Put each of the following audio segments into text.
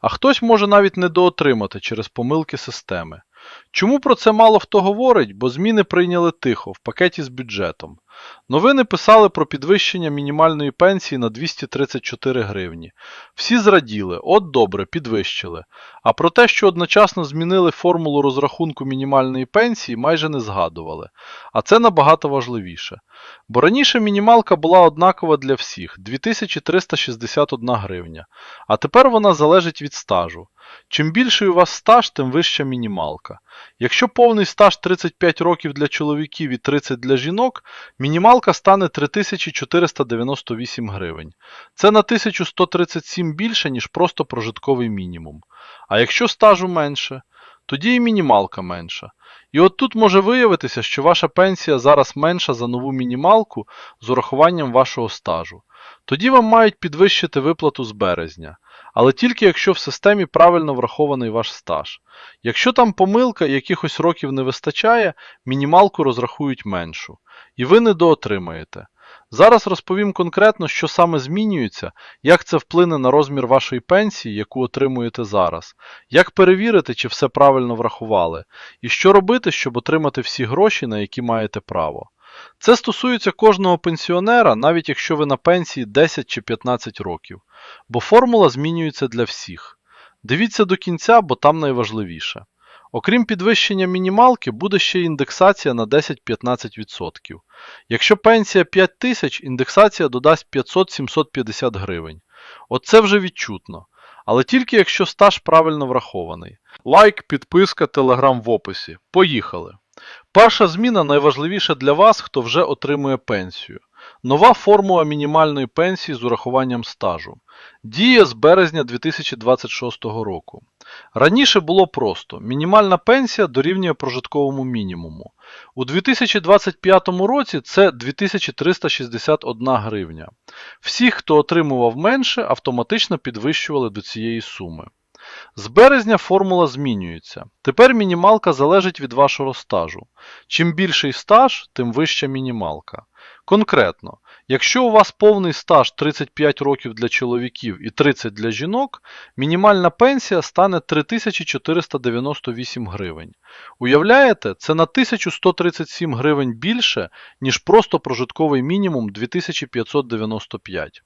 а хтось може навіть недоотримати через помилки системи. Чому про це мало хто говорить? Бо зміни прийняли тихо, в пакеті з бюджетом. Новини писали про підвищення мінімальної пенсії на 234 гривні. Всі зраділи, от добре, підвищили. А про те, що одночасно змінили формулу розрахунку мінімальної пенсії, майже не згадували. А це набагато важливіше. Бо раніше мінімалка була однакова для всіх 2361 гривня, а тепер вона залежить від стажу. Чим більший у вас стаж, тим вища мінімалка. Якщо повний стаж 35 років для чоловіків і 30 для жінок, мінімалка стане 3498 гривень. Це на 1137 більше, ніж просто прожитковий мінімум. А якщо стажу менше, тоді і мінімалка менша. І от тут може виявитися, що ваша пенсія зараз менша за нову мінімалку з урахуванням вашого стажу. Тоді вам мають підвищити виплату з березня, але тільки якщо в системі правильно врахований ваш стаж. Якщо там помилка якихось років не вистачає, мінімалку розрахують меншу. І ви недоотримаєте. Зараз розповім конкретно, що саме змінюється, як це вплине на розмір вашої пенсії, яку отримуєте зараз, як перевірити, чи все правильно врахували, і що робити, щоб отримати всі гроші, на які маєте право. Це стосується кожного пенсіонера, навіть якщо ви на пенсії 10 чи 15 років, бо формула змінюється для всіх. Дивіться до кінця, бо там найважливіше. Окрім підвищення мінімалки, буде ще індексація на 10-15%. Якщо пенсія 5 тисяч, індексація додасть 500-750 гривень. Оце вже відчутно. Але тільки якщо стаж правильно врахований. Лайк, підписка, телеграм в описі. Поїхали! Перша зміна найважливіша для вас, хто вже отримує пенсію. Нова формула мінімальної пенсії з урахуванням стажу. Діє з березня 2026 року. Раніше було просто: мінімальна пенсія дорівнює прожитковому мінімуму. У 2025 році це 2361 гривня. Всі, хто отримував менше, автоматично підвищували до цієї суми. З березня формула змінюється. Тепер мінімалка залежить від вашого стажу. Чим більший стаж, тим вища мінімалка. Конкретно, якщо у вас повний стаж 35 років для чоловіків і 30 для жінок, мінімальна пенсія стане 3498 гривень. Уявляєте, це на 1137 гривень більше, ніж просто прожитковий мінімум 2595.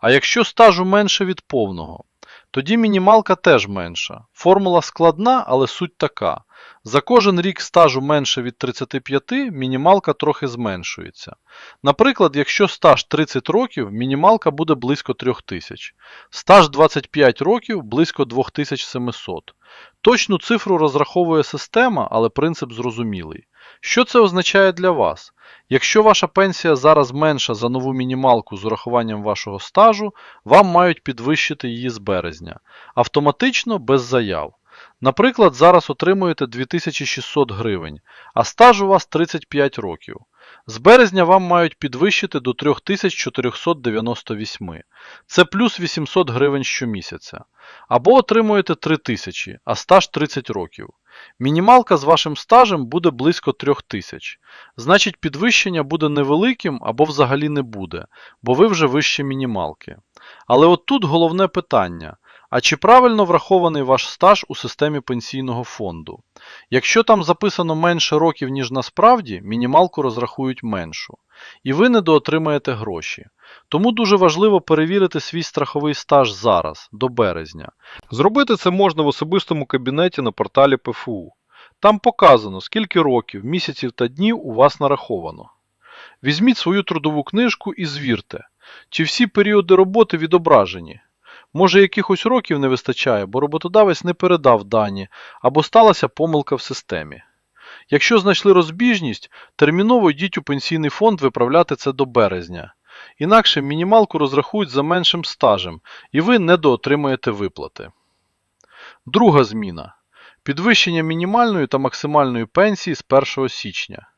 А якщо стажу менше від повного, тоді мінімалка теж менша. Формула складна, але суть така. За кожен рік стажу менше від 35, мінімалка трохи зменшується. Наприклад, якщо стаж 30 років, мінімалка буде близько 3000. Стаж 25 років близько 2700. Точну цифру розраховує система, але принцип зрозумілий. Що це означає для вас? Якщо ваша пенсія зараз менша за нову мінімалку з урахуванням вашого стажу, вам мають підвищити її з березня. Автоматично без заяв. Наприклад, зараз отримуєте 2600 гривень, а стаж у вас 35 років. З березня вам мають підвищити до 3498. Це плюс 800 гривень щомісяця. Або отримуєте 3000, а стаж 30 років. Мінімалка з вашим стажем буде близько 3000. Значить, підвищення буде невеликим або взагалі не буде, бо ви вже вище мінімалки. Але от тут головне питання. А чи правильно врахований ваш стаж у системі пенсійного фонду? Якщо там записано менше років, ніж насправді, мінімалку розрахують меншу. І ви недоотримаєте гроші. Тому дуже важливо перевірити свій страховий стаж зараз, до березня. Зробити це можна в особистому кабінеті на порталі ПФУ. Там показано, скільки років, місяців та днів у вас нараховано. Візьміть свою трудову книжку і звірте, чи всі періоди роботи відображені. Може, якихось років не вистачає, бо роботодавець не передав дані або сталася помилка в системі. Якщо знайшли розбіжність, терміново йдіть у пенсійний фонд виправляти це до березня. Інакше мінімалку розрахують за меншим стажем, і ви недоотримаєте виплати. Друга зміна. Підвищення мінімальної та максимальної пенсії з 1 січня.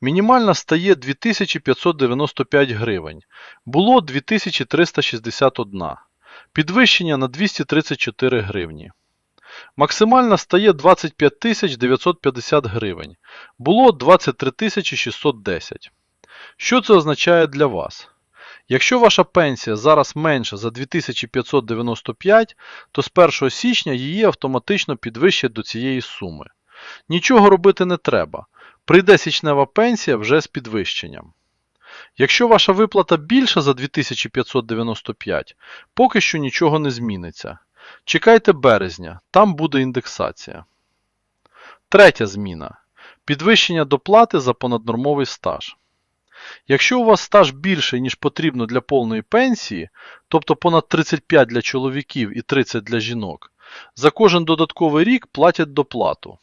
Мінімальна стає 2595 гривень. Було 2361. Підвищення на 234 гривні. Максимальна стає 25 950 гривень. Було 23 610. Що це означає для вас? Якщо ваша пенсія зараз менша за 2595, то з 1 січня її автоматично підвищать до цієї суми. Нічого робити не треба. Прийде січнева пенсія вже з підвищенням. Якщо ваша виплата більша за 2595, поки що нічого не зміниться. Чекайте березня, там буде індексація. Третя зміна. Підвищення доплати за понаднормовий стаж. Якщо у вас стаж більший, ніж потрібно для повної пенсії, тобто понад 35 для чоловіків і 30 для жінок, за кожен додатковий рік платять доплату.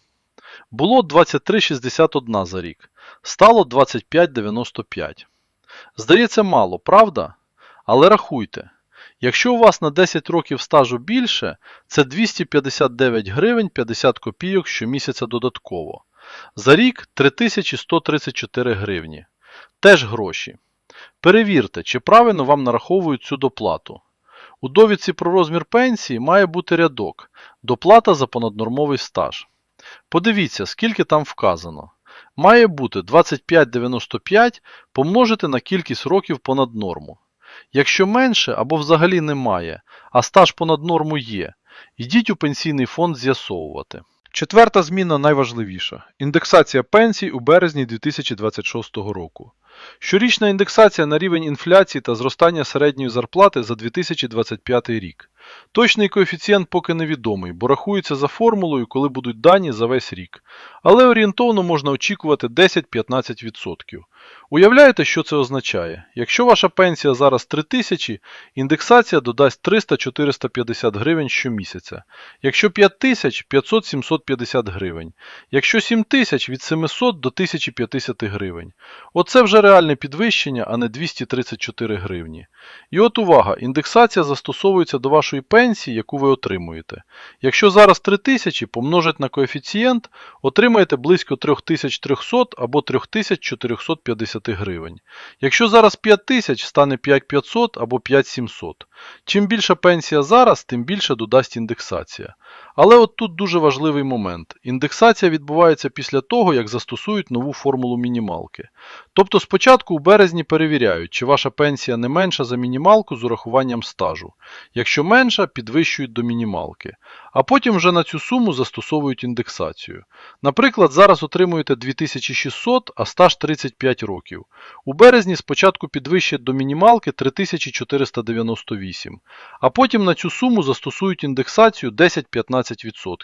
Було 23,61 за рік, стало 25,95. Здається, мало, правда? Але рахуйте, якщо у вас на 10 років стажу більше, це 259 гривень 50 копійок щомісяця додатково. За рік 3134 гривні. Теж гроші. Перевірте, чи правильно вам нараховують цю доплату. У довідці про розмір пенсії має бути рядок доплата за понаднормовий стаж. Подивіться, скільки там вказано. Має бути 25,95 помножити на кількість років понад норму. Якщо менше або взагалі немає, а стаж понад норму є, йдіть у пенсійний фонд з'ясовувати. Четверта зміна найважливіша індексація пенсій у березні 2026 року. Щорічна індексація на рівень інфляції та зростання середньої зарплати за 2025 рік. Точний коефіцієнт поки невідомий, бо рахується за формулою, коли будуть дані за весь рік. Але орієнтовно можна очікувати 10-15%. Уявляєте, що це означає? Якщо ваша пенсія зараз 3000, індексація додасть 300-450 гривень щомісяця. Якщо 5000 – 500-750 гривень. Якщо 7000 – від 700 до 1050 гривень. Оце вже реальне підвищення, а не 234 гривні. І от увага, індексація застосовується до вашої пенсії, яку ви отримуєте. Якщо зараз 3000 помножить на коефіцієнт, отримаєте близько 3300 або 3450 гривень. Якщо зараз 5000, стане 5500 або 5700. Чим більша пенсія зараз, тим більше додасть індексація. Але от тут дуже важливий момент. Індексація відбувається після того, як застосують нову формулу мінімалки. Тобто спочатку у березні перевіряють, чи ваша пенсія не менша за мінімалку з урахуванням стажу. Якщо менша, підвищують до мінімалки. А потім вже на цю суму застосовують індексацію. Наприклад, зараз отримуєте 2600, а стаж 35 років. У березні спочатку підвищать до мінімалки 3498, а потім на цю суму застосують індексацію 10-15%.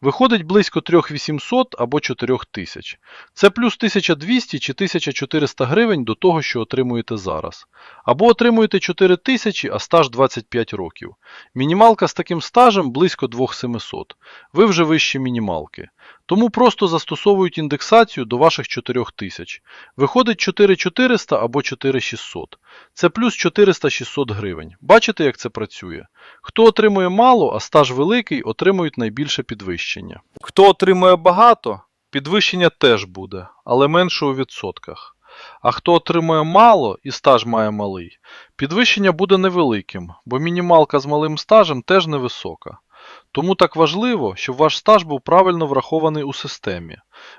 Виходить близько 3800 або 4000. Це плюс 1200 чи 1400 гривень до того, що отримуєте зараз. Або отримуєте 4000, а стаж 25 років. Мінімалка з таким стажем близько 2700. Ви вже вище мінімалки. Тому просто застосовують індексацію до ваших 4000. Виходить 4400 або 4600. Це плюс 400-600 гривень. Бачите, як це працює? Хто отримує мало, а стаж великий, отримують найбільше підвищення. Хто отримує багато, підвищення теж буде, але менше у відсотках. А хто отримує мало і стаж має малий, підвищення буде невеликим, бо мінімалка з малим стажем теж невисока. Тому так важливо, щоб ваш стаж був правильно врахований у системі,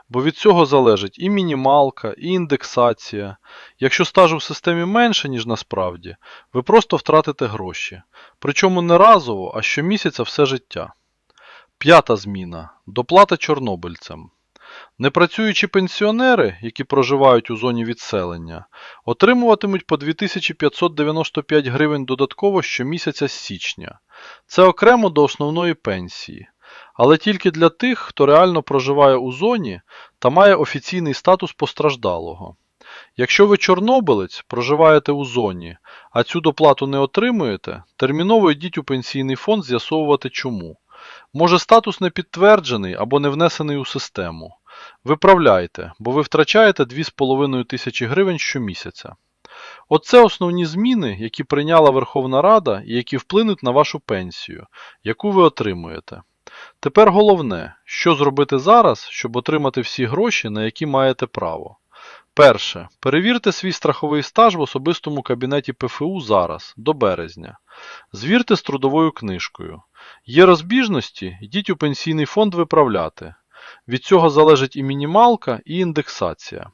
бо від цього залежить і мінімалка, і індексація. Якщо стажу в системі менше, ніж насправді, ви просто втратите гроші. Причому не разово, а щомісяця все життя. П'ята зміна. Доплата чорнобильцям. Непрацюючі пенсіонери, які проживають у зоні відселення, отримуватимуть по 2595 гривень додатково щомісяця з січня. Це окремо до основної пенсії. Але тільки для тих, хто реально проживає у зоні та має офіційний статус постраждалого. Якщо ви чорнобилець, проживаєте у зоні, а цю доплату не отримуєте, терміново йдіть у пенсійний фонд з'ясовувати чому. Може статус не підтверджений або не внесений у систему. Виправляйте, бо ви втрачаєте 2,5 тисячі гривень щомісяця. Оце основні зміни, які прийняла Верховна Рада і які вплинуть на вашу пенсію, яку ви отримуєте. Тепер головне, що зробити зараз, щоб отримати всі гроші, на які маєте право. Перше. Перевірте свій страховий стаж в особистому кабінеті ПФУ зараз, до березня. Звірте з трудовою книжкою. Є розбіжності, йдіть у пенсійний фонд виправляти. Від цього залежить і мінімалка, і індексація.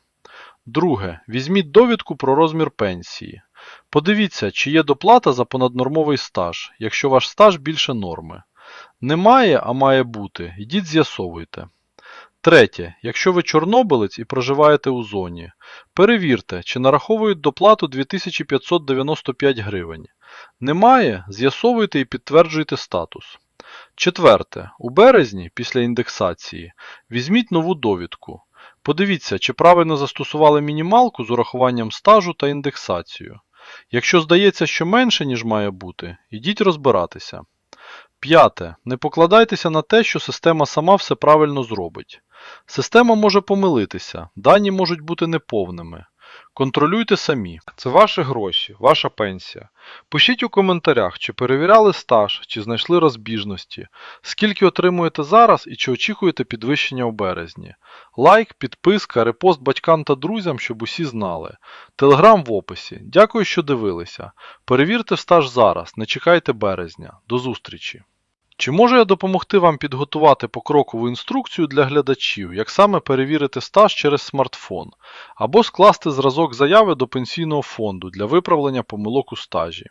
Друге. Візьміть довідку про розмір пенсії. Подивіться, чи є доплата за понаднормовий стаж, якщо ваш стаж більше норми. Немає, а має бути, йдіть з'ясовуйте. Третє. Якщо ви чорнобилець і проживаєте у зоні, перевірте, чи нараховують доплату 2595 гривень. Немає, з'ясовуйте і підтверджуйте статус. Четверте. У березні, після індексації, візьміть нову довідку. Подивіться, чи правильно застосували мінімалку з урахуванням стажу та індексацію. Якщо здається, що менше, ніж має бути, ідіть розбиратися. П'яте. Не покладайтеся на те, що система сама все правильно зробить. Система може помилитися, дані можуть бути неповними. Контролюйте самі. Це ваші гроші, ваша пенсія. Пишіть у коментарях, чи перевіряли стаж, чи знайшли розбіжності, скільки отримуєте зараз і чи очікуєте підвищення у березні. Лайк, підписка, репост батькам та друзям, щоб усі знали. Телеграм в описі. Дякую, що дивилися. Перевірте стаж зараз, не чекайте березня. До зустрічі! Чи можу я допомогти вам підготувати покрокову інструкцію для глядачів, як саме перевірити стаж через смартфон, або скласти зразок заяви до пенсійного фонду для виправлення помилок у стажі?